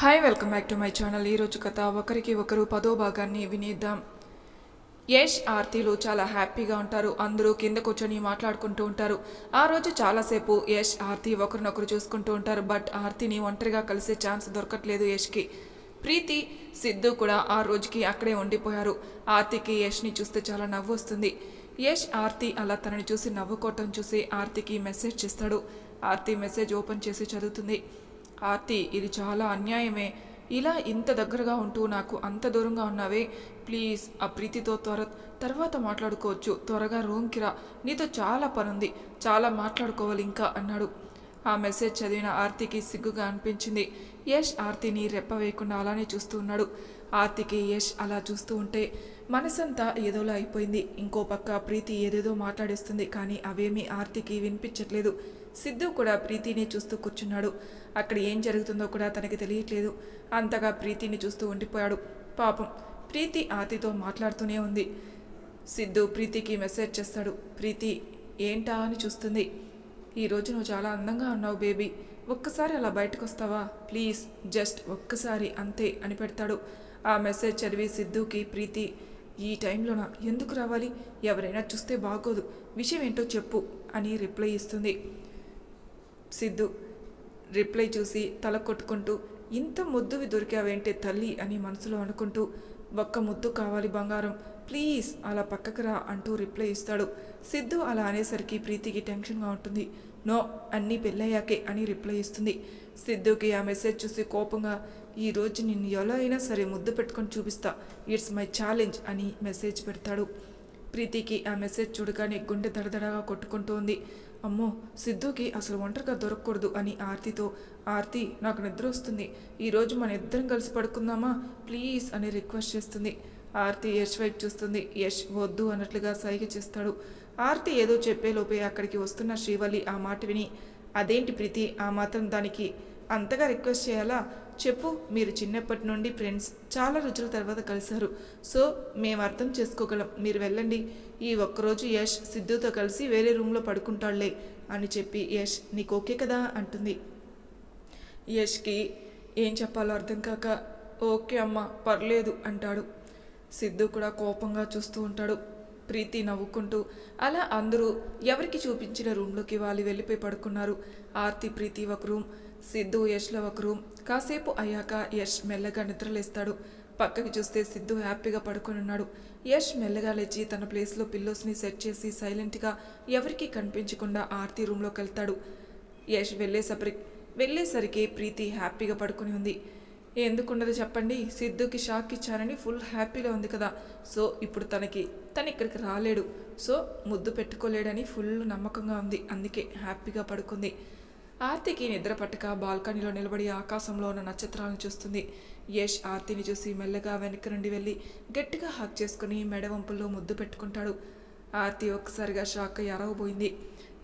Hi welcome back to my channel ఈరోజు కథ ఒకరికి ఒకరు పదో భాగాన్ని వినేద్దాం. యష్ ఆర్తిలు చాలా హ్యాపీగా ఉంటారు. అందరూ కింద కూర్చొని మాట్లాడుకుంటూ ఉంటారు. ఆ రోజు చాలాసేపు యష్ ఆర్తి ఒకరినొకరు చూసుకుంటూ ఉంటారు. బట్ ఆర్తిని ఒంటరిగా కలిసే ఛాన్స్ దొరకట్లేదు యష్కి. ప్రీతి సిద్ధు కూడా ఆ రోజుకి అక్కడే ఉండిపోయారు. ఆర్తికి యష్ని చూస్తే చాలా నవ్వు వస్తుంది. యష్ ఆర్తి అలా తనని చూసి నవ్వుకోవటం చూసి ఆర్తికి మెసేజ్ చేస్తాడు. ఆర్తి మెసేజ్ ఓపెన్ చేసి చదువుతుంది. ఆర్తి ఇది చాలా అన్యాయమే. ఇలా ఇంత దగ్గరగా ఉంటూ నాకు అంత దూరంగా ఉన్నావే? ప్లీజ్ ఆ ప్రీతితో త్వర తర్వాత మాట్లాడుకోవచ్చు. త్వరగా రూమ్కి రా. నీతో చాలా పనుంది. చాలా మాట్లాడుకోవాలి ఇంకా అన్నాడు. ఆ మెసేజ్ చదివిన ఆర్తికి సిగ్గుగా అనిపించింది. యష్ ఆర్తిని రెప్పవేయకుండా అలానే చూస్తూ ఉన్నాడు. ఆర్తికి యష్ అలా చూస్తూ ఉంటే మనసంతా ఏదోలా అయిపోయింది. ఇంకో పక్క ప్రీతి ఏదేదో మాట్లాడేస్తుంది కానీ అవేమీ ఆర్తికి వినిపించట్లేదు. సిద్ధు కూడా ప్రీతిని చూస్తూ కూర్చున్నాడు. అక్కడ ఏం జరుగుతుందో కూడా తనకి తెలియట్లేదు. అంతగా ప్రీతిని చూస్తూ ఉండిపోయాడు. పాపం ప్రీతి ఆతితో మాట్లాడుతూనే ఉంది. సిద్ధు ప్రీతికి మెసేజ్ చేస్తాడు. ప్రీతి ఏంటా అని చూస్తుంది. ఈరోజు నువ్వు చాలా అందంగా ఉన్నావు బేబీ. ఒక్కసారి అలా బయటకు వస్తావా ప్లీజ్ జస్ట్ ఒక్కసారి అంతే అని పెడతాడు. ఆ మెసేజ్ చదివి సిద్ధుకి ప్రీతి ఈ టైంలోనా? ఎందుకు రావాలి? ఎవరైనా చూస్తే బాగోదు. విషయం ఏంటో చెప్పు అని రిప్లై ఇస్తుంది. సిద్ధు రిప్లై చూసి తల కొట్టుకుంటూ ఇంత ముద్దువి దొరికావేంటే తల్లి అని మనసులో అనుకుంటూ ఒక్క ముద్దు కావాలి బంగారం ప్లీజ్ అలా పక్కకు రా అంటూ రిప్లై ఇస్తాడు. సిద్ధు అలా అనేసరికి ప్రీతికి టెన్షన్గా ఉంటుంది. నో అన్నీ పెళ్ళయ్యాకే అని రిప్లై ఇస్తుంది. సిద్ధుకి ఆ మెసేజ్ చూసి కోపంగా ఈ రోజు నిన్ను ఎలా అయినా సరే ముద్దు పెట్టుకొని చూపిస్తా ఇట్స్ మై ఛాలెంజ్ అని మెసేజ్ పెడతాడు. ప్రీతికి ఆ మెసేజ్ చూడగానే గుండె దడదడగా కొట్టుకుంటూ ఉంది అమ్మో సిద్ధుకి అసలు ఒంటరిగా దొరకకూడదు అని ఆర్తితో ఆర్తి నాకు నిద్ర వస్తుంది. ఈరోజు మన ఇద్దరం కలిసి పడుకుందామా? ప్లీజ్ అని రిక్వెస్ట్ చేస్తుంది. ఆర్తి యష్ వైపు చూస్తుంది. యష్ వద్దు అన్నట్లుగా సైగ చేస్తాడు. ఆర్తి ఏదో చెప్పేలోపే అక్కడికి వస్తున్న శ్రీవల్లి ఆ మాట విని అదేంటి ప్రీతి? ఆ మాత్రం దానికి అంతగా రిక్వెస్ట్ చేయాలా? చెప్పు మీరు చిన్నప్పటి నుండి ఫ్రెండ్స్ చాలా రోజుల తర్వాత కలిశారు. సో మేము అర్థం చేసుకోగలం. మీరు వెళ్ళండి. ఈ ఒక్కరోజు యష్ సిద్ధుతో కలిసి వేరే రూమ్లో పడుకుంటాడులే అని చెప్పి యష్ నీకు ఓకే కదా? అంటుంది. యష్కి ఏం చెప్పాలో అర్థం కాక ఓకే అమ్మ పర్లేదు అంటాడు. సిద్ధు కూడా కోపంగా చూస్తూ ఉంటాడు. ప్రీతి నవ్వుకుంటూ అలా అందరూ ఎవరికి చూపించిన రూమ్లోకి వాళ్ళు వెళ్ళిపోయి పడుకున్నారు? ఆర్తి ప్రీతి ఒక రూమ్. సిద్ధు యష్లో ఒక రూమ్. కాసేపు అయ్యాక యష్ మెల్లగా నిద్రలేస్తాడు. పక్కకి చూస్తే సిద్ధు హ్యాపీగా పడుకొని ఉన్నాడు. యష్ మెల్లగా లేచి తన ప్లేస్లో పిల్లోస్ని సెట్ చేసి సైలెంట్గా ఎవరికీ కనిపించకుండా ఆర్తి రూమ్లోకి వెళ్తాడు. యష్ వెళ్ళేసరి వెళ్ళేసరికి ప్రీతి హ్యాపీగా పడుకుని ఉంది. ఎందుకున్నది చెప్పండి సిద్ధుకి షాక్ ఇచ్చారని ఫుల్ హ్యాపీలో ఉంది కదా. సో ఇప్పుడు తనకి తను ఇక్కడికి రాలేడు. సో ముద్దు పెట్టుకోలేడని ఫుల్ నమ్మకంగా ఉంది. అందుకే హ్యాపీగా పడుకుంది. ఆర్తికి నిద్ర పట్టక బాల్కనీలో నిలబడి ఆకాశంలో ఉన్న నక్షత్రాలను చూస్తుంది. యష్ ఆర్తిని చూసి మెల్లగా వెనక్కి నుండి వెళ్ళి గట్టిగా హాక్ చేసుకుని మెడవంపుల్లో ముద్దు పెట్టుకుంటాడు. ఆర్తి ఒక్కసారిగా షాక్ అయ్యి అరవబోయింది.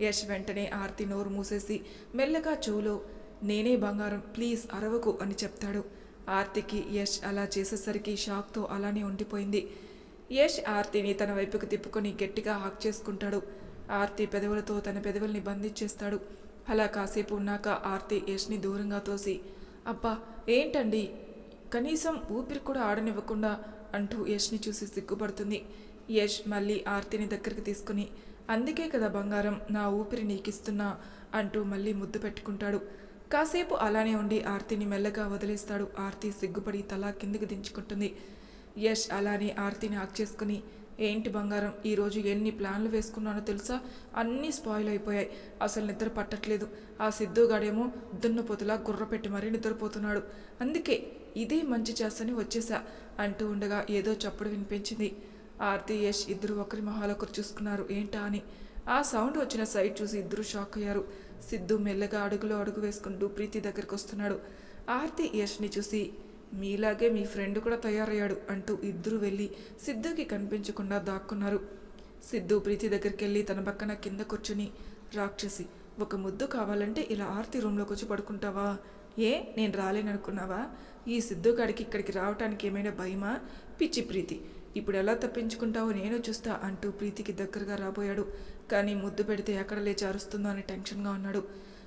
యష్ వెంటనే ఆర్తి నోరు మూసేసి మెల్లగా చెవులో నేనే బంగారం ప్లీజ్ అరవకు అని చెప్తాడు. ఆర్తికి యష్ అలా చేసేసరికి షాక్తో అలానే ఉండిపోయింది. యష్ ఆర్తిని తన వైపుకు తిప్పుకొని గట్టిగా హాక్ చేసుకుంటాడు. ఆర్తి పెదవులతో తన పెదవుల్ని బంధించేస్తాడు. అలా కాసేపు ఉన్నాక ఆర్తి యష్ని దూరంగా తోసి అబ్బా ఏంటండి? కనీసం ఊపిరి కూడా ఆడనివ్వకుండా అంటూ యష్ని చూసి సిగ్గుపడుతుంది. యష్ మళ్ళీ ఆర్తిని దగ్గరికి తీసుకుని అందుకే కదా బంగారం నా ఊపిరి నీకిస్తున్నా అంటూ మళ్ళీ ముద్దు పెట్టుకుంటాడు. కాసేపు అలానే ఉండి ఆర్తిని మెల్లగా వదిలేస్తాడు. ఆర్తి సిగ్గుపడి తల కిందికి దించుకుంటుంది. యష్ అలానే ఆర్తిని ఆక్ చేసుకుని ఏంటి బంగారం? ఈరోజు ఎన్ని ప్లాన్లు వేసుకున్నానో తెలుసా? అన్నీ స్పాయిల్ అయిపోయాయి. అసలు నిద్ర పట్టట్లేదు. ఆ సిద్ధుగాడేమో దున్నపోతులా గుర్ర పెట్టి మరీ నిద్రపోతున్నాడు. అందుకే ఇదే మంచి చేస్తని వచ్చేసా అంటూ ఉండగా ఏదో చప్పుడు వినిపించింది. ఆర్తి యష్ ఇద్దరు ఒకరి మొహాలొకరు చూసుకున్నారు. ఏంటా అని. ఆ సౌండ్ వచ్చిన సైడ్ చూసి ఇద్దరు షాక్ అయ్యారు. సిద్ధు మెల్లగా అడుగులో అడుగు వేసుకుంటూ ప్రీతి దగ్గరికి వస్తున్నాడు. ఆర్తి యష్ని చూసి మీలాగే మీ ఫ్రెండ్ కూడా తయారయ్యాడు అంటూ ఇద్దరు వెళ్ళి సిద్ధుకి కనిపించకుండా దాక్కున్నారు. సిద్ధు ప్రీతి దగ్గరికి వెళ్ళి తన పక్కన కింద కూర్చుని రాక్షసి ఒక ముద్దు కావాలంటే ఇలా ఆర్తి రూమ్లోకి వచ్చి పడుకుంటావా? ఏ నేను రాలేననుకున్నావా? ఈ సిద్ధు గాడికి ఇక్కడికి రావటానికి ఏమైనా భయమా? పిచ్చి ప్రీతి ఇప్పుడు ఎలా తప్పించుకుంటావో నేను చూస్తా అంటూ ప్రీతికి దగ్గరగా రాబోయాడు. కానీ ముద్దు పెడితే ఎక్కడ లేచి అరుస్తుందో అని టెన్షన్గా ఉన్నాడు.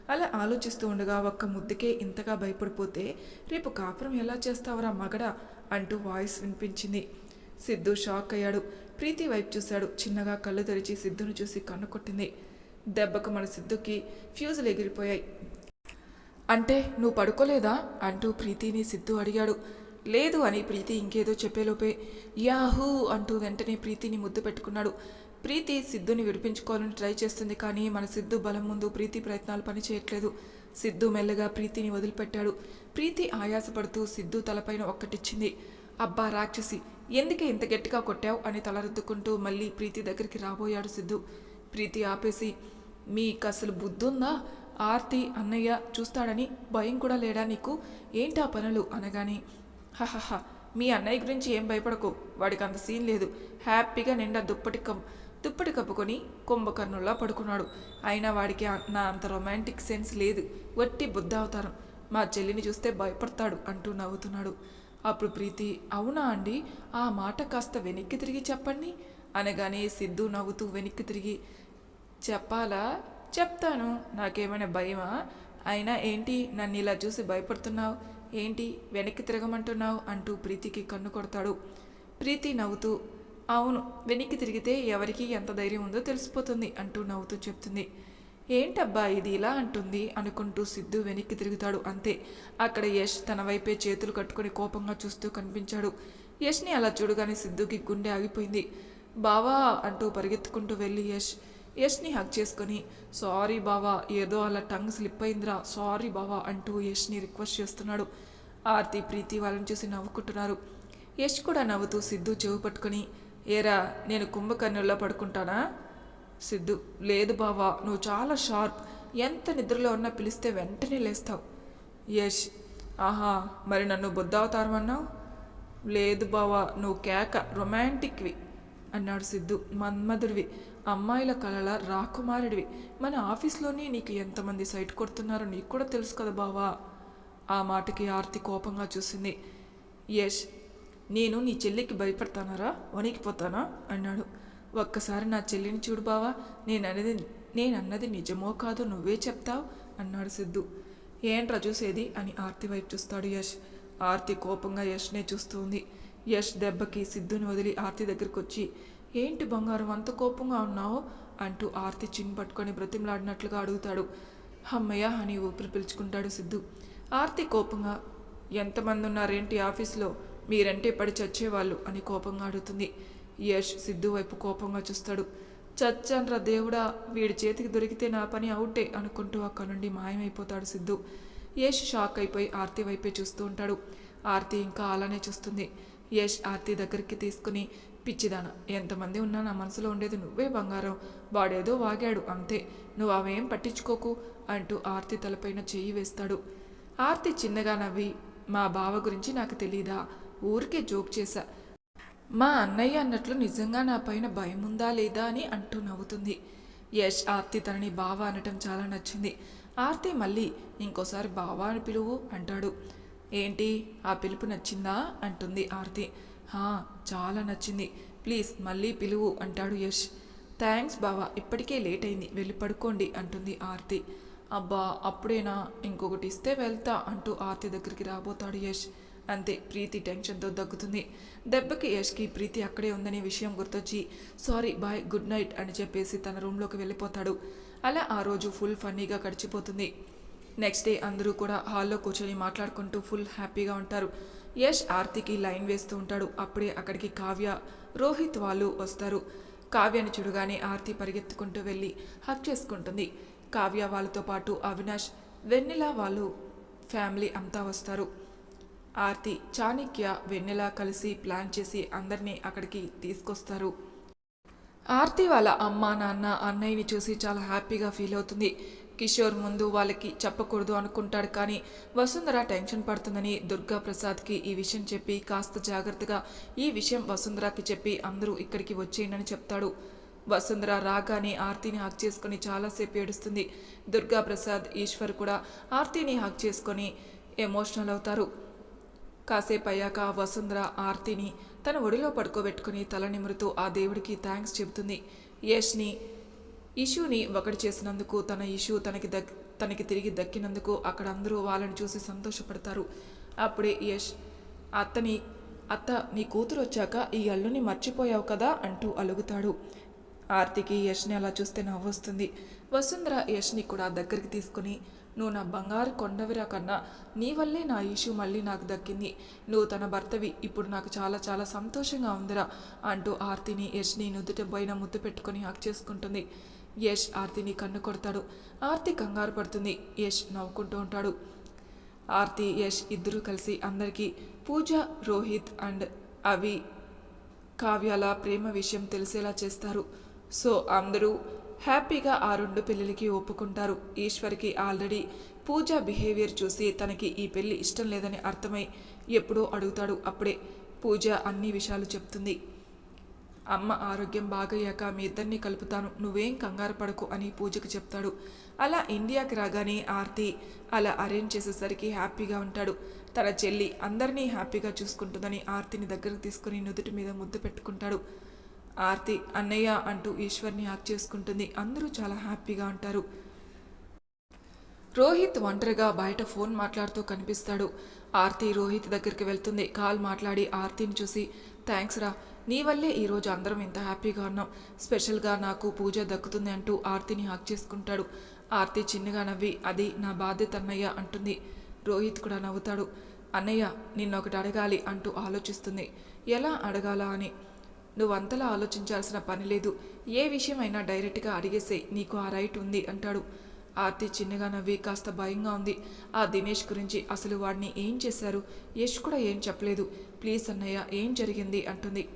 అలా ఆలోచిస్తూ ఉండగా ఒక్క ముద్దుకే ఇంతగా భయపడిపోతే రేపు కాపురం ఎలా చేస్తావురా మగడా? అంటూ వాయిస్ వినిపించింది. సిద్ధు షాక్ అయ్యాడు. ప్రీతి వైపు చూశాడు. చిన్నగా కళ్ళు తెరిచి సిద్ధును చూసి కన్ను కొట్టింది. దెబ్బకు మన సిద్ధుకి ఫ్యూజులు ఎగిరిపోయాయి. అంటే నువ్వు పడుకోలేదా? అంటూ ప్రీతిని సిద్ధు అడిగాడు. లేదు అని ప్రీతి ఇంకేదో చెప్పేలోపే యాహూ అంటూ వెంటనే ప్రీతిని ముద్దు పెట్టుకున్నాడు. ప్రీతి సిద్ధుని విడిపించుకోవాలని ట్రై చేస్తుంది కానీ మన సిద్ధు బలం ముందు ప్రీతి ప్రయత్నాలు పనిచేయట్లేదు. సిద్ధు మెల్లగా ప్రీతిని వదిలిపెట్టాడు. ప్రీతి ఆయాసపడుతూ సిద్ధు తలపైన ఒక్కటిచ్చింది. అబ్బా రాక్షసి ఎందుకే ఇంత గట్టిగా కొట్టావు అని తలరుద్దుకుంటూ మళ్ళీ ప్రీతి దగ్గరికి రాబోయాడు సిద్ధు. ప్రీతి ఆపేసి మీకు అసలు బుద్ధుందా? ఆర్తి అన్నయ్య చూస్తాడని భయం కూడా లేడా నీకు? ఏంటా పనులు? అనగాని హహహ మీ అన్నయ్య గురించి ఏం భయపడకు. వాడికి అంత సీన్ లేదు. హ్యాపీగా నిండా దుప్పటి కం దుప్పటి కప్పుకొని కుంభకర్ణుల్లా పడుకున్నాడు. అయినా వాడికి నా అంత రొమాంటిక్ సెన్స్ లేదు. వట్టి బుద్ధ అవతారం మా చెల్లిని చూస్తే భయపడతాడు అంటూ నవ్వుతున్నాడు. అప్పుడు ప్రీతి అవునా అండి? ఆ మాట కాస్త వెనక్కి తిరిగి చెప్పండి అనగానే సిద్ధు నవ్వుతూ వెనక్కి తిరిగి చెప్పాలా? చెప్తాను. నాకేమైనా భయమా? అయినా ఏంటి నన్ను ఇలా చూసి భయపడుతున్నావు? ఏంటి వెనక్కి తిరగమంటున్నావు? అంటూ ప్రీతికి కన్ను కొడతాడు. ప్రీతి నవ్వుతూ అవును వెనక్కి తిరిగితే ఎవరికి ఎంత ధైర్యం ఉందో తెలిసిపోతుంది అంటూ నవ్వుతూ చెప్తుంది. ఏంటబ్బా ఇది ఇలా అంటుంది? అనుకుంటూ సిద్ధు వెనక్కి తిరుగుతాడు అంతే. అక్కడ యష్ తన వైపే చేతులు కట్టుకుని కోపంగా చూస్తూ కనిపించాడు. యష్ని అలా చూడగానే సిద్ధుకి గుండె ఆగిపోయింది. బావా అంటూ పరిగెత్తుకుంటూ వెళ్ళి యష్. యష్ని హక్ చేసుకొని సారీ బావా ఏదో అలా టంగ్ స్లిప్ అయిందిరా సారీ బావా అంటూ యష్ని రిక్వెస్ట్ చేస్తున్నాడు. ఆర్తి ప్రీతి వాళ్ళని చూసి నవ్వుకుంటున్నారు. యష్ కూడా నవ్వుతూ సిద్ధు చెవు పట్టుకొని ఏరా నేను కుంభకర్ణుల్లో పడుకుంటానా? సిద్ధు లేదు బావా నువ్వు చాలా షార్ప్. ఎంత నిద్రలో ఉన్నా పిలిస్తే వెంటనే లేస్తావు. యష్ ఆహా మరి నన్ను బుద్ధావతారం అన్నావు? లేదు బావా నువ్వు కేక రొమాంటిక్వి అన్నాడు సిద్ధు మన్మధుడివి. అమ్మాయిల కలల రాకుమారుడివి. మన ఆఫీస్లోనే నీకు ఎంతమంది సైట్ కొడుతున్నారో నీకు కూడా తెలుసు కదా బావా. ఆ మాటకి ఆర్తి కోపంగా చూసింది. యష్ నేను నీ చెల్లికి భయపడతానారా? వణికిపోతానా అన్నాడు. ఒక్కసారి నా చెల్లిని చూడు బావా నేను నేనన్నది నేను అన్నది నిజమో కాదో నువ్వే చెప్తావు? అన్నాడు సిద్ధు. ఏంట్రా చూసేది? అని ఆర్తి వైపు చూస్తాడు యష్. ఆర్తి కోపంగా యష్నే చూస్తుంది. యష్ దెబ్బకి సిద్ధుని వదిలి ఆర్తి దగ్గరికి వచ్చి ఏంటి బంగారం అంత కోపంగా ఉన్నావు? అంటూ ఆర్తి చిన్ పట్టుకొని బ్రతిమలాడినట్లుగా అడుగుతాడు. అమ్మయ్య అని ఊపిరి పిలుచుకుంటాడు సిద్ధు. ఆర్తి కోపంగా ఎంతమంది ఉన్నారేంటి ఆఫీస్లో? మీరంటే పడి చచ్చేవాళ్ళు అని కోపంగా అడుగుతుంది. యష్ సిద్ధు వైపు కోపంగా చూస్తాడు. చచ్చన్రా దేవుడా వీడి చేతికి దొరికితే నా పని అవుటే అనుకుంటూ అక్కడ నుండి మాయమైపోతాడు సిద్ధు. యష్ షాక్ అయిపోయి ఆర్తి వైపే చూస్తూ ఉంటాడు. ఆర్తి ఇంకా అలానే చూస్తుంది. యష్ ఆర్తి దగ్గరికి తీసుకుని పిచ్చిదాన ఎంతమంది ఉన్నా నా మనసులో ఉండేది నువ్వే బంగారం. వాడేదో వాగాడు అంతే. నువ్వు అవేం పట్టించుకోకు అంటూ ఆర్తి తలపైన చెయ్యి వేస్తాడు. ఆర్తి చిన్నగా నవ్వి మా బావ గురించి నాకు తెలీదా? ఊరికే జోక్ చేశా. మా అన్నయ్య అన్నట్లు నిజంగా నా పైన భయం ఉందా లేదా అని అంటూ నవ్వుతుంది. యష్ ఆర్తి తనని బావ అనటం చాలా నచ్చింది. ఆర్తి మళ్ళీ ఇంకోసారి బావ అని పిలువు అంటాడు. ఏంటి ఆ పిలుపు నచ్చిందా? అంటుంది ఆర్తి. హా చాలా నచ్చింది. ప్లీజ్ మళ్ళీ పిలువు అంటాడు యష్. థ్యాంక్స్ బావా ఇప్పటికే లేట్ అయింది వెళ్ళి పడుకోండి అంటుంది ఆర్తి. అబ్బా అప్పుడేనా? ఇంకొకటి ఇస్తే వెళ్తా అంటూ ఆర్తి దగ్గరికి రాబోతాడు యష్. అంతే ప్రీతి టెన్షన్తో దగ్గుతుంది. దెబ్బకి యష్కి ప్రీతి అక్కడే ఉందనే విషయం గుర్తొచ్చి సారీ బాయ్ గుడ్ నైట్ అని చెప్పేసి తన రూమ్లోకి వెళ్ళిపోతాడు. అలా ఆ రోజు ఫుల్ ఫన్నీగా గడిచిపోతుంది. నెక్స్ట్ డే అందరూ కూడా హాల్లో కూర్చొని మాట్లాడుకుంటూ ఫుల్ హ్యాపీగా ఉంటారు. యష్ ఆర్తికి లైన్ వేస్తూ ఉంటాడు. అప్పుడే అక్కడికి కావ్య రోహిత్ వాళ్ళు వస్తారు. కావ్యని చూడగానే ఆర్తి పరిగెత్తుకుంటూ వెళ్ళి హక్ చేసుకుంటుంది. కావ్య వాళ్ళతో పాటు అవినాష్ వెన్నెల వాళ్ళు ఫ్యామిలీ అంతా వస్తారు. ఆర్తి చాణక్య వెన్నెల కలిసి ప్లాన్ చేసి అందరినీ అక్కడికి తీసుకొస్తారు. ఆర్తి వాళ్ళ అమ్మ నాన్న అన్నయ్యని చూసి చాలా హ్యాపీగా ఫీల్ అవుతుంది. కిషోర్ ముందు వాళ్ళకి చెప్పకూడదు అనుకుంటాడు కానీ వసుంధర టెన్షన్ పడుతుందని దుర్గా ప్రసాద్కి ఈ విషయం చెప్పి కాస్త జాగ్రత్తగా ఈ విషయం వసుంధరకి చెప్పి అందరూ ఇక్కడికి వచ్చేయండి చెప్తాడు. వసుంధర రాగానే ఆర్తిని హక్ చేసుకొని చాలాసేపు ఏడుస్తుంది. దుర్గా ప్రసాద్ ఈశ్వర్ కూడా ఆర్తిని హక్ చేసుకొని ఎమోషనల్ అవుతారు. కాసేపు అయ్యాక వసుంధర ఆర్తిని తన ఒడిలో పడుకోబెట్టుకుని తల నిమురుతూ ఆ దేవుడికి థ్యాంక్స్ చెబుతుంది. యష్ని ఇష్యూని ఒకటి చేసినందుకు తన ఇష్యూ తనకి దక్ తనకి తిరిగి దక్కినందుకు అక్కడ అందరూ వాళ్ళని చూసి సంతోషపడతారు. అప్పుడే యష్ అత్తని అత్త నీ కూతురు వచ్చాక ఈ అల్లుని మర్చిపోయావు కదా అంటూ అలుగుతాడు. ఆర్తికి యష్ని అలా చూస్తే నవ్వొస్తుంది. వసుంధర యష్ని కూడా దగ్గరికి తీసుకుని నువ్వు నా బంగారు కొండవిరా కన్నా నీ వల్లే నా ఇష్యూ మళ్ళీ నాకు దక్కింది. నువ్వు తన భర్తవి ఇప్పుడు నాకు చాలా చాలా సంతోషంగా ఉందిరా అంటూ ఆర్తిని యష్ని నుదుట పోయిన ముద్దు పెట్టుకుని హక్ చేసుకుంటుంది. యష్ ఆర్తిని కన్ను కొడతాడు. ఆర్తి కంగారు పడుతుంది. యష్ నవ్వుకుంటూ ఉంటాడు. ఆర్తి యష్ ఇద్దరూ కలిసి అందరికీ పూజ రోహిత్ అండ్ అవి కావ్యాల ప్రేమ విషయం తెలిసేలా చేస్తారు. సో అందరూ హ్యాపీగా ఆ రెండు పెళ్ళిళ్ళకి ఒప్పుకుంటారు. ఈశ్వర్కి ఆల్రెడీ పూజ బిహేవియర్ చూసి తనకి ఈ పెళ్ళి ఇష్టం లేదని అర్థమై ఎప్పుడో అడుగుతాడు. అప్పుడే పూజ అన్ని విషయాలు చెప్తుంది. అమ్మ ఆరోగ్యం బాగయ్యాక మీ ఇద్దరిని కలుపుతాను. నువ్వేం కంగారు పడకు అని పూజకు చెప్తాడు. అలా ఇండియాకి రాగానే ఆర్తి అలా అరేంజ్ చేసేసరికి హ్యాపీగా ఉంటాడు. తన చెల్లి అందరినీ హ్యాపీగా చూసుకుంటుందని ఆర్తిని దగ్గరకు తీసుకుని నుదుటి మీద ముద్దు పెట్టుకుంటాడు. ఆర్తి అన్నయ్య అంటూ ఈశ్వర్ని హాక్ చేసుకుంటుంది. అందరూ చాలా హ్యాపీగా ఉంటారు. రోహిత్ ఒంటరిగా బయట ఫోన్ మాట్లాడుతూ కనిపిస్తాడు. ఆర్తి రోహిత్ దగ్గరికి వెళ్తుంది. కాల్ మాట్లాడి ఆర్తిని చూసి థ్యాంక్స్ రా నీ వల్లే ఈరోజు అందరం ఇంత హ్యాపీగా ఉన్నాం. స్పెషల్గా నాకు పూజ దక్కుతుంది అంటూ ఆర్తిని హాక్ చేసుకుంటాడు. ఆర్తి చిన్నగా నవ్వి అది నా బాధ్యత అన్నయ్య అంటుంది. రోహిత్ కూడా నవ్వుతాడు. అన్నయ్య నిన్నొకటి అడగాలి అంటూ ఆలోచిస్తుంది. ఎలా అడగాలా అని నువ్వు అంతలా ఆలోచించాల్సిన పని లేదు. ఏ విషయమైనా డైరెక్ట్గా అడిగేసే నీకు ఆ రైట్ ఉంది అంటాడు. ఆర్తి చిన్నగా నవ్వి కాస్త భయంగా ఉంది. ఆ దినేష్ గురించి అసలు వాడిని ఏం చేశారు? యష్ కూడా ఏం చెప్పలేదు. ప్లీజ్ అన్నయ్య ఏం జరిగింది? అంటుంది.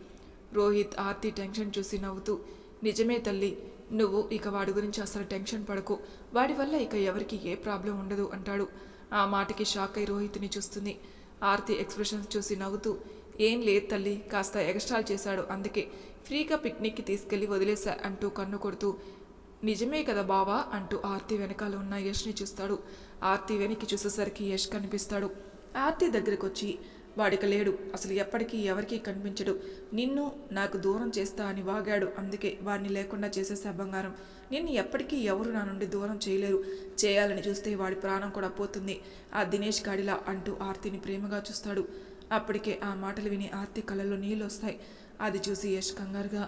రోహిత్ ఆర్తి టెన్షన్ చూసి నవ్వుతూ నిజమే తల్లి నువ్వు ఇక వాడి గురించి అసలు టెన్షన్ పడకు. వాడి వల్ల ఇక ఎవరికి ఏ ప్రాబ్లం ఉండదు అంటాడు. ఆ మాటకి షాక్ అయి రోహిత్ని చూస్తుంది. ఆర్తి ఎక్స్ప్రెషన్స్ చూసి నవ్వుతూ ఏం లేదు తల్లి కాస్త ఎగస్ట్రాల్ చేశాడు. అందుకే ఫ్రీగా పిక్నిక్కి తీసుకెళ్ళి వదిలేశా అంటూ కన్ను కొడుతూ. నిజమే కదా బావా అంటూ ఆర్తి వెనకాల ఉన్న యష్ని చూస్తాడు. ఆర్తి వెనక్కి చూసేసరికి యష్ కనిపిస్తాడు. ఆర్తి దగ్గరికి వచ్చి వాడిక లేడు. అసలు ఎప్పటికీ ఎవరికీ కనిపించడు. నిన్ను నాకు దూరం చేస్తా అని వాగాడు. అందుకే వాడిని లేకుండా చేసేసా బంగారం. నిన్ను ఎప్పటికీ ఎవరు నా నుండి దూరం చేయలేరు. చేయాలని చూస్తే వాడి ప్రాణం కూడా పోతుంది. ఆ దినేష్ గాడిలా అంటూ ఆర్తిని ప్రేమగా చూస్తాడు. అప్పటికే ఆ మాటలు విని ఆర్తి కళ్ళల్లో నీళ్ళు వస్తాయి అది చూసి యష్ కంగారుగా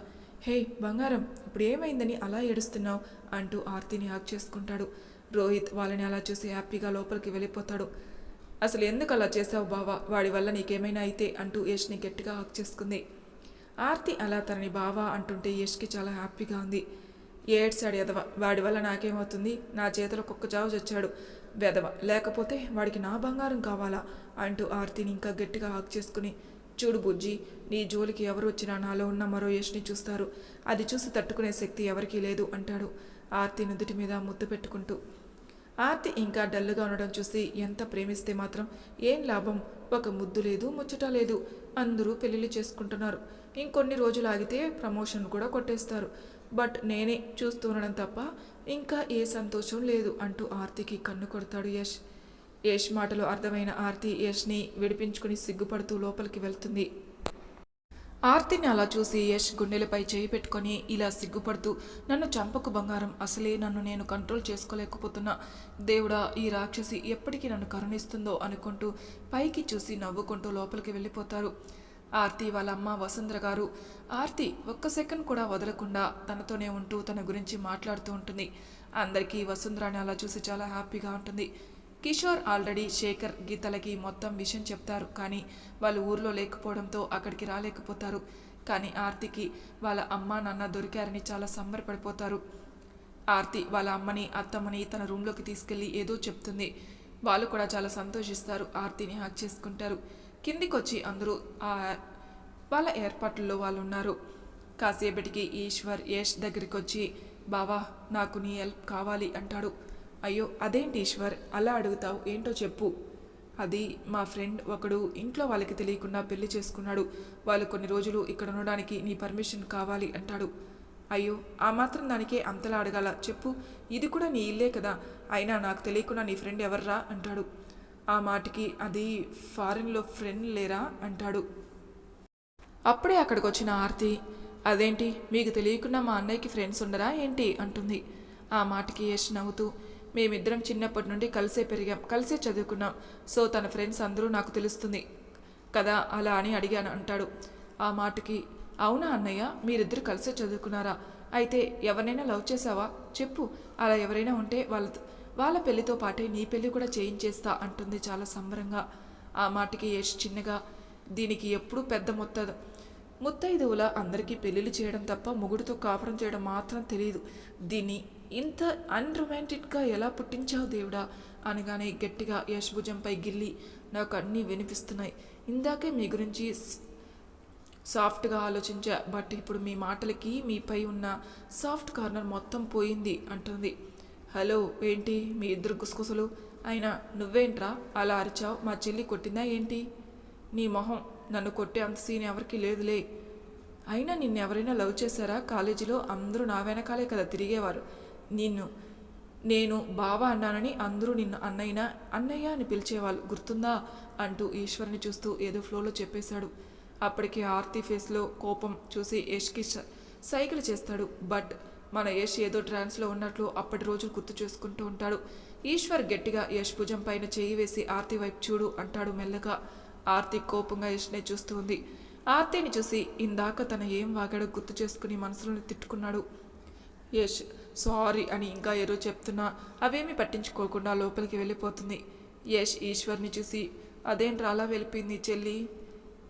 హే బంగారం ఇప్పుడు ఏమైందని అలా ఏడుస్తున్నావు? అంటూ ఆర్తిని హాక్ చేసుకుంటాడు. రోహిత్ వాళ్ళని అలా చూసి హ్యాపీగా లోపలికి వెళ్ళిపోతాడు. అసలు ఎందుకు అలా చేసావు బావా? వాడి వల్ల నీకేమైనా అయితే? అంటూ యష్ని గట్టిగా హాక్ చేసుకుంది. ఆర్తి అలా తనని బావా అంటుంటే యష్కి చాలా హ్యాపీగా ఉంది. ఏడ్సాడు ఎదవ వాడి వల్ల నాకేమవుతుంది? నా చేతిలో కుక్క జావు చచ్చాడు. వెదవ లేకపోతే వాడికి నా బంగారం కావాలా? అంటూ ఆర్తిని ఇంకా గట్టిగా హాక్ చేసుకుని చూడు బుజ్జి నీ జోలికి ఎవరు వచ్చినా నాలో ఉన్న మరో యష్ని చూస్తారు. అది చూసి తట్టుకునే శక్తి ఎవరికీ లేదు అంటాడు ఆర్తి నుదుటి మీద ముద్దు పెట్టుకుంటూ. ఆర్తి ఇంకా డల్లుగా ఉండడం చూసి ఎంత ప్రేమిస్తే మాత్రం ఏం లాభం? ఒక ముద్దు లేదు ముచ్చట లేదు. అందరూ పెళ్ళిళ్ళు చేసుకుంటున్నారు. ఇంకొన్ని రోజులు ఆగితే ప్రమోషన్ కూడా కొట్టేస్తారు. బట్ నేనే చూస్తూ ఉండడం తప్ప ఇంకా ఏ సంతోషం లేదు అంటూ ఆర్తికి కన్ను కొడతాడు యష్. యష్ మాటలు అర్థమైన ఆర్తి యష్ని విడిపించుకుని సిగ్గుపడుతూ లోపలికి వెళ్తుంది. ఆర్తిని అలా చూసి యష్ గుండెలపై చేయి పెట్టుకొని ఇలా సిగ్గుపడుతూ నన్ను చంపకు బంగారం అసలే నన్ను నేను కంట్రోల్ చేసుకోలేకపోతున్నా. దేవుడా ఈ రాక్షసి ఎప్పటికీ నన్ను కరుణిస్తుందో అనుకుంటూ పైకి చూసి నవ్వుకుంటూ లోపలికి వెళ్ళిపోతారు. ఆర్తి వాళ్ళ అమ్మ వసుంధర గారు. ఆర్తి ఒక్క సెకండ్ కూడా వదలకుండా తనతోనే ఉంటూ తన గురించి మాట్లాడుతూ ఉంటుంది. అందరికీ వసుంధరాని అలా చూసి చాలా హ్యాపీగా ఉంటుంది. కిషోర్ ఆల్రెడీ శేఖర్ గీతలకి మొత్తం విషయం చెప్తారు. కానీ వాళ్ళు ఊర్లో లేకపోవడంతో అక్కడికి రాలేకపోతారు. కానీ ఆర్తికి వాళ్ళ అమ్మ నాన్న దొరికారని చాలా సంబరపడిపోతారు. ఆర్తి వాళ్ళ అమ్మని అత్తమ్మని తన రూమ్లోకి తీసుకెళ్ళి ఏదో చెప్తుంది. వాళ్ళు కూడా చాలా సంతోషిస్తారు. ఆర్తిని హ్యాక్ చేసుకుంటారు. కిందికొచ్చి అందరూ ఆ వాళ్ళ ఏర్పాట్లలో వాళ్ళు ఉన్నారు కాసేపటికి ఈశ్వర్ యష్ దగ్గరికి వచ్చి బావా నాకు నీ హెల్ప్ కావాలి అంటాడు. అయ్యో అదేంటి ఈశ్వర్? అలా అడుగుతావు? ఏంటో చెప్పు. అది మా ఫ్రెండ్ ఒకడు ఇంట్లో వాళ్ళకి తెలియకుండా పెళ్ళి చేసుకున్నాడు. వాళ్ళు కొన్ని రోజులు ఇక్కడ ఉండడానికి నీ పర్మిషన్ కావాలి అంటాడు. అయ్యో ఆ మాత్రం దానికే అంతలా అడగాల. చెప్పు ఇది కూడా నీ ఇల్లే కదా. అయినా నాకు తెలియకుండా నీ ఫ్రెండ్ ఎవర్రా? అంటాడు. ఆ మాటకి అది ఫారిన్లో ఫ్రెండ్ లేరా అంటాడు. అప్పుడే అక్కడికి వచ్చిన ఆర్తి అదేంటి మీకు తెలియకుండా మా అన్నయ్యకి ఫ్రెండ్స్ ఉండరా ఏంటి? అంటుంది. ఆ మాటకి యష్ నవ్వుతూ మేమిద్దరం చిన్నప్పటి నుండి కలిసే పెరిగాం కలిసే చదువుకున్నాం సో తన ఫ్రెండ్స్ అందరూ నాకు తెలుస్తుంది కదా అలా అని అడిగాను అంటాడు. ఆ మాటకి అవునా అన్నయ్య మీరిద్దరు కలిసే చదువుకున్నారా? అయితే ఎవరినైనా లవ్ చేసావా చెప్పు అలా ఎవరైనా ఉంటే వాళ్ళ వాళ్ళ పెళ్ళితో పాటే నీ పెళ్ళి కూడా చేయించేస్తా అంటుంది చాలా సంబరంగా. ఆ మాటకి యష్ చిన్నగా దీనికి ఎప్పుడూ పెద్ద మొత్త ముత్తైదువుల అందరికీ పెళ్ళిళ్ళు చేయడం తప్ప మొగుడుతో కాపురం చేయడం మాత్రం తెలియదు దీన్ని ఇంత అన్రొమాంటిక్గా ఎలా పుట్టించావు దేవుడా? అనగానే గట్టిగా యశ్ భుజంపై గిల్లి నాకు అన్నీ వినిపిస్తున్నాయి. ఇందాకే మీ గురించి సాఫ్ట్గా ఆలోచించా బట్ ఇప్పుడు మీ మాటలకి మీపై ఉన్న సాఫ్ట్ కార్నర్ మొత్తం పోయింది అంటుంది. హలో ఏంటి? మీ ఇద్దరు గుసగుసలు అయినా నువ్వేంట్రా? అలా అరిచావు. మా చెల్లి కొట్టిందా ఏంటి? నీ మొహం నన్ను కొట్టే అంత సీన్ ఎవరికి లేదులే. అయినా నిన్నెవరైనా లవ్ చేశారా? కాలేజీలో అందరూ నా వెనకాలే కదా తిరిగేవారు. నిన్ను నేను బావా అన్నానని అందరూ నిన్ను అన్నయ్య అన్నయ్య అని పిలిచేవాళ్ళు. గుర్తుందా? అంటూ ఈశ్వర్ని చూస్తూ ఏదో ఫ్లోలో చెప్పేశాడు. అప్పటికి ఆర్తి ఫేస్లో కోపం చూసి యష్కి సైకిల్ చేస్తాడు. బట్ మన యష్ ఏదో ట్రాన్స్లో ఉన్నట్లు అప్పటి రోజులు గుర్తు చేసుకుంటూ ఉంటాడు. ఈశ్వర్ గట్టిగా యష్ భుజం పైన చేయి వేసి ఆర్తి వైపు చూడు అంటాడు మెల్లగా. ఆర్తి కోపంగా యష్నే చూస్తూ ఉంది. ఆర్తిని చూసి ఇందాక తన ఏం వాగాడో గుర్తు చేసుకుని మనసులోని తిట్టుకున్నాడు. యష్ సారీ అని ఇంకా ఏదో చెప్తున్నా. అవేమీ పట్టించుకోకుండా లోపలికి వెళ్ళిపోతుంది. యష్ ఈశ్వర్ని చూసి అదేంట్రా అలా వెళ్ళిపోయింది చెల్లి?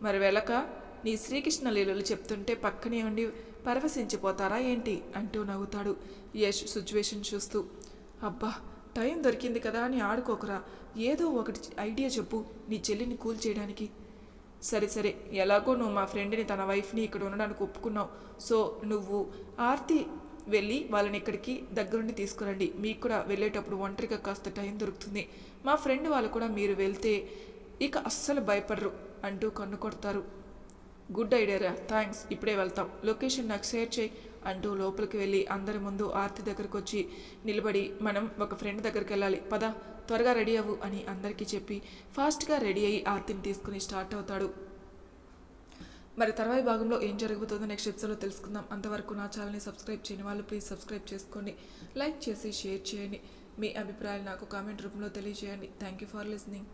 మరి వెళ్ళక? నీ శ్రీకృష్ణ లీలలు చెప్తుంటే పక్కనే ఉండి పరవశించిపోతారా ఏంటి? అంటూ నవ్వుతాడు యష్ సిచ్యువేషన్ చూస్తూ. అబ్బా టైం దొరికింది కదా అని ఆడుకోకురా. ఏదో ఒకటి ఐడియా చెప్పు నీ చెల్లిని కూల్ చేయడానికి. సరే సరే. ఎలాగో నువ్వు మా ఫ్రెండ్ని తన వైఫ్ని ఇక్కడ ఉండడానికి ఒప్పుకున్నావు. సో నువ్వు ఆర్తి వెళ్ళి వాళ్ళని ఇక్కడికి దగ్గరుండి తీసుకురండి. మీకు కూడా వెళ్ళేటప్పుడు ఒంటరిగా కాస్త టైం దొరుకుతుంది. మా ఫ్రెండ్ వాళ్ళు కూడా మీరు వెళ్తే ఇక అస్సలు భయపడరు అంటూ కన్ను కొడతారు. గుడ్ ఐడియారా థ్యాంక్స్ ఇప్పుడే వెళ్తాం. లొకేషన్ నాకు షేర్ చేయి అంటూ లోపలికి వెళ్ళి అందరి ముందు ఆర్తి దగ్గరకు వచ్చి నిలబడి మనం ఒక ఫ్రెండ్ దగ్గరికి వెళ్ళాలి. పద త్వరగా రెడీ అవ్వు అని అందరికీ చెప్పి ఫాస్ట్గా రెడీ అయ్యి ఆర్తిని తీసుకుని స్టార్ట్ అవుతాడు. మరి తర్వాయి భాగంలో ఏం జరుగుతుందో నెక్స్ట్ ఎపిసోడ్లో తెలుసుకుందాం. అంతవరకు నా ఛానల్ని సబ్స్క్రైబ్ చేయని వాళ్ళు ప్లీజ్ సబ్స్క్రైబ్ చేసుకోండి. లైక్ చేసి షేర్ చేయండి. మీ అభిప్రాయాలు నాకు కామెంట్ రూపంలో తెలియజేయండి. Thank you for listening